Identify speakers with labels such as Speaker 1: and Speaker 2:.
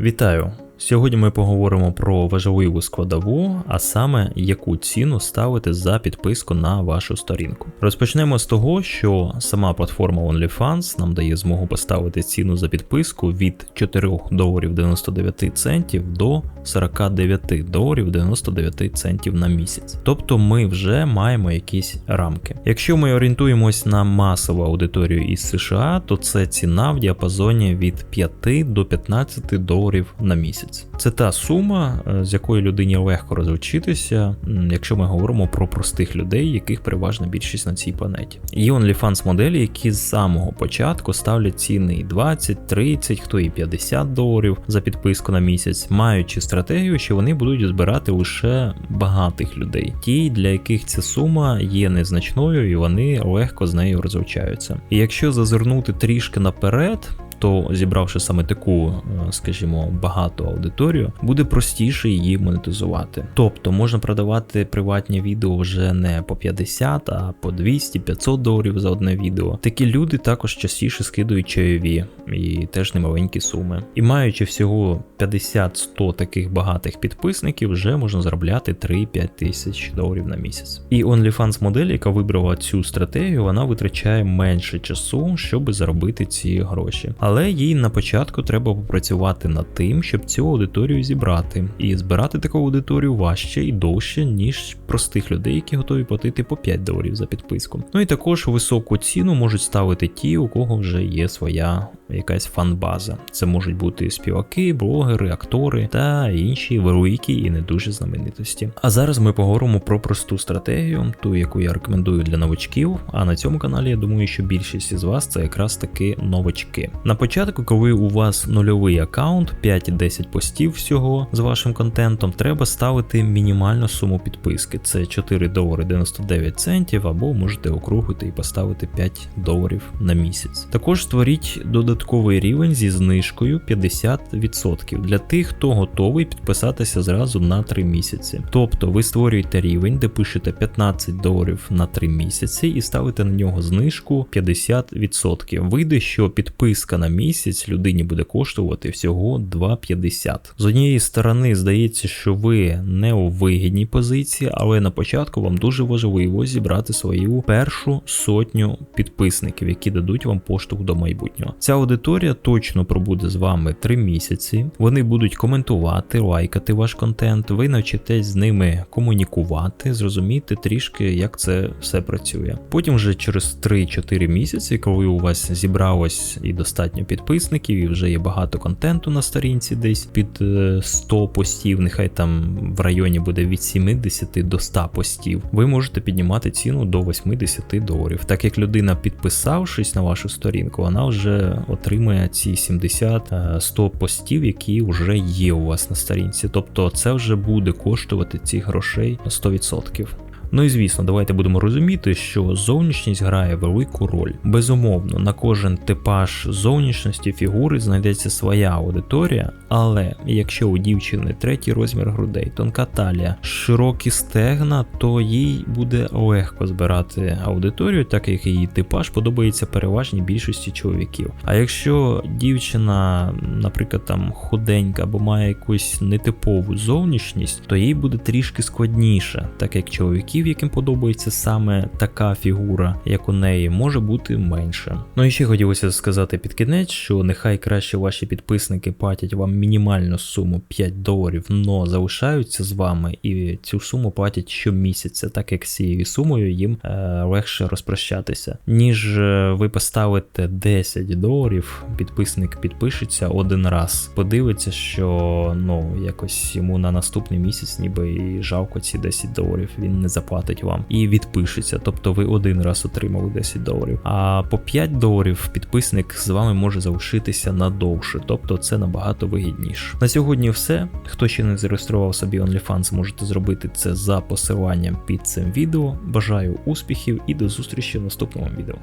Speaker 1: Вітаю! Сьогодні ми поговоримо про важливу складову, а саме яку ціну ставити за підписку на вашу сторінку. Розпочнемо з того, що сама платформа OnlyFans нам дає змогу поставити ціну за підписку від 4 доларів 99 центів до 49 доларів 99 центів на місяць. Тобто ми вже маємо якісь рамки. Якщо ми орієнтуємось на масову аудиторію із США, то це ціна в діапазоні від 5 до 15 доларів на місяць місяць. Це та сума, е, з якої людині легко розлучитися, якщо ми говоримо про простих людей, яких переважна більшість на цій планеті. Є OnlyFans моделі, які з самого початку ставлять ціни і 20, 30, хто і 50 доларів за підписку на місяць, маючи стратегію, що вони будуть збирати лише багатих людей, ті, для яких ця сума є незначною і вони легко з нею розлучаються. І якщо зазирнути трішки наперед то зібравши саме таку, е, скажімо, багату аудиторію, буде простіше її монетизувати. Тобто можна продавати приватні відео вже не по 50, а по 200-500 доларів за одне відео. Такі люди також частіше скидують чайові і теж немаленькі суми. І маючи всього 50-100 таких багатих підписників, вже можна заробляти 3-5 тисяч доларів на місяць. І OnlyFans модель, яка вибрала цю стратегію, вона витрачає менше часу, щоб заробити ці гроші але їй на початку треба попрацювати над тим, щоб цю аудиторію зібрати. І збирати таку аудиторію важче і довше, ніж простих людей, які готові платити по 5 доларів за підписку. Ну і також високу ціну можуть ставити ті, у кого вже є своя якась фан-база. Це можуть бути співаки, блогери, актори та інші великі і не дуже знаменитості. А зараз ми поговоримо про просту стратегію, ту, яку я рекомендую для новачків. А на цьому каналі я думаю, що більшість із вас це якраз таки новачки. На початку, коли у вас нульовий аккаунт, 5-10 постів всього з вашим контентом, треба ставити мінімальну суму підписки. Це 4 долари 99 центів, або можете округлити і поставити 5 доларів на місяць. Також створіть додатковий рівень зі знижкою 50% для тих, хто готовий підписатися зразу на 3 місяці. Тобто ви створюєте рівень, де пишете 15 доларів на 3 місяці і ставите на нього знижку 50%. Вийде, що підписка на місяць людині буде коштувати всього 2,50. З однієї сторони, здається, що ви не у вигідній позиції, але на початку вам дуже важливо зібрати свою першу сотню підписників, які дадуть вам поштовх до майбутнього. Ця аудиторія точно пробуде з вами 3 місяці. Вони будуть коментувати, лайкати ваш контент, ви навчитесь з ними комунікувати, зрозуміти трішки, як це все працює. Потім вже через 3-4 місяці, коли у вас зібралось і достатньо підписників, і вже є багато контенту на сторінці, десь під 100 е, постів, нехай там в районі буде від 70 до 100 постів. Ви можете піднімати ціну до 80 доларів. Так як людина, підписавшись на вашу сторінку, вона вже отримує ці 70-100 е, постів, які вже є у вас на сторінці. Тобто це вже буде коштувати цих грошей 100%. Ну і звісно, давайте будемо розуміти, що зовнішність грає велику роль. Безумовно, на кожен типаж зовнішності фігури знайдеться своя аудиторія, але якщо у дівчини третій розмір грудей, тонка талія, широкі стегна, то їй буде легко збирати аудиторію, так як її типаж подобається переважній більшості чоловіків. А якщо дівчина, наприклад, там худенька або має якусь нетипову зовнішність, то їй буде трішки складніше, так як чоловіків глядачів, яким подобається саме така фігура, як у неї, може бути менше. Ну і ще хотілося сказати під кінець, що нехай краще ваші підписники платять вам мінімальну суму 5 доларів, но залишаються з вами і цю суму платять щомісяця, так як цією сумою їм е, легше розпрощатися. Ніж е, ви поставите 10 доларів, підписник підпишеться один раз, подивиться, що ну якось йому на наступний місяць, ніби і жалко ці 10 доларів. Він не заплатить заплатить вам і відпишеться. Тобто ви один раз отримали 10 доларів. А по 5 доларів підписник з вами може залишитися надовше, тобто це набагато вигідніше. На сьогодні все. Хто ще не зареєстрував собі OnlyFans, можете зробити це за посиланням під цим відео. Бажаю успіхів і до зустрічі в наступному відео.